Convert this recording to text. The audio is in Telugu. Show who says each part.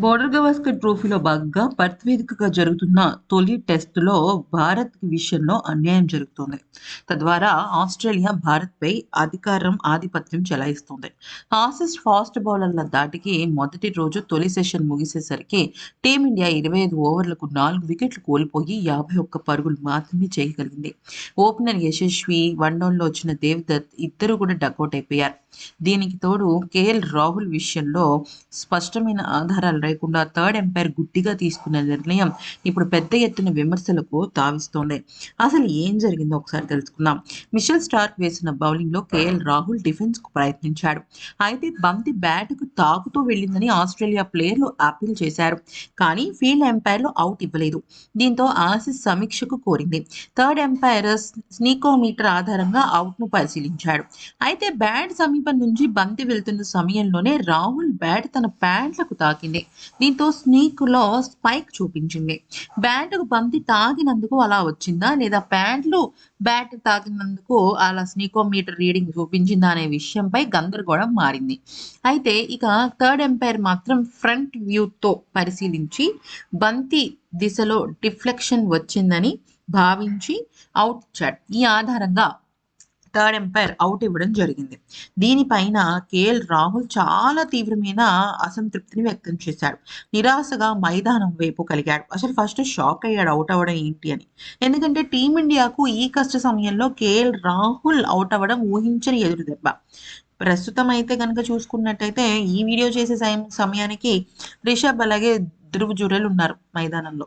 Speaker 1: బోర్డర్ గవాస్కర్ ట్రోఫీలో భాగంగా పర్త్ వేదికగా జరుగుతున్న తొలి టెస్టులో భారత్ విషయంలో అన్యాయం జరుగుతోంది. తద్వారా ఆస్ట్రేలియా భారత్పై అధికారం ఆధిపత్యం చెలాయిస్తోంది. ఆసిస్ ఫాస్ట్ బౌలర్ల దాటికి మొదటి రోజు తొలి సెషన్ ముగిసేసరికి టీమిండియా ఇరవై ఐదు ఓవర్లకు నాలుగు వికెట్లు కోల్పోయి యాభై ఒక్క పరుగులు మాత్రమే చేయగలిగింది. ఓపెనర్ యశస్వి వన్ డౌన్లో వచ్చిన దేవ్దత్ ఇద్దరు కూడా డకౌట్ అయిపోయారు. దీనికి తోడు కేఎల్ రాహుల్ విషయంలో స్పష్టమైన ఆధారాలు లేకుండా థర్డ్ ఎంపైర్ గుడ్డిగా తీసుకున్న నిర్ణయం ఇప్పుడు పెద్ద ఎత్తున విమర్శలకు తావిస్తోంది. అసలు ఏం జరిగిందో ఒకసారి తెలుసుకుందాం. మిషెల్ స్టార్క్ వేసిన బౌలింగ్లో కేఎల్ రాహుల్ డిఫెన్స్కు ప్రయత్నించాడు. అయితే బంతి బ్యాట్కు తాకుతూ వెళ్ళిందని ఆస్ట్రేలియా ప్లేయర్లు అప్పీల్ చేశారు. కానీ ఫీల్డ్ ఎంపైర్లు అవుట్ ఇవ్వలేదు. దీంతో ఆసిస్ సమీక్షకు కోరింది. థర్డ్ ఎంపైర్ స్నీకోమీటర్ ఆధారంగా అవుట్ను పరిశీలించాడు. అయితే బ్యాట్ సమీపం నుంచి బంతి వెళ్తున్న సమయంలోనే రాహుల్ బ్యాట్ తన ప్యాంట్లకు తాకింది. దీంతో స్నీక్లో స్పైక్ చూపించింది. బ్యాట్కు బంతి తాకినందుకు అలా వచ్చిందా? లేదా ప్యాంట్లు బ్యాట్ తాకినందుకు అలా స్నీకోమీటర్ రీడింగ్ చూపించిందా అనే విషయంపై గందరగోళం మారింది. అయితే ఇక థర్డ్ ఎంపైర్ మాత్రం ఫ్రంట్ వ్యూతో పరిశీలించి బంతి దిశలో డిఫ్లెక్షన్ వచ్చిందని భావించి అవుట్ చట్ ఈ ఆధారంగా థర్డ్ ఎంపైర్ అవుట్ ఇవ్వడం జరిగింది. దీనిపైన కేఎల్ రాహుల్ చాలా తీవ్రమైన అసంతృప్తిని వ్యక్తం చేశాడు. నిరాశగా మైదానం వైపు కలిగాడు. అసలు ఫస్ట్ షాక్ అయ్యాడు. అవుట్ అవ్వడం ఏంటి అని. ఎందుకంటే టీమిండియాకు ఈ కష్ట సమయంలో కేఎల్ రాహుల్ అవుట్ అవ్వడం ఊహించని ఎదురు దెబ్బ. ప్రస్తుతం అయితే కనుక చూసుకున్నట్టయితే ఈ వీడియో చేసే సమయానికి రిషబ్ అలాగే ధ్రువ్ జురెల్ ఉన్నారు మైదానంలో.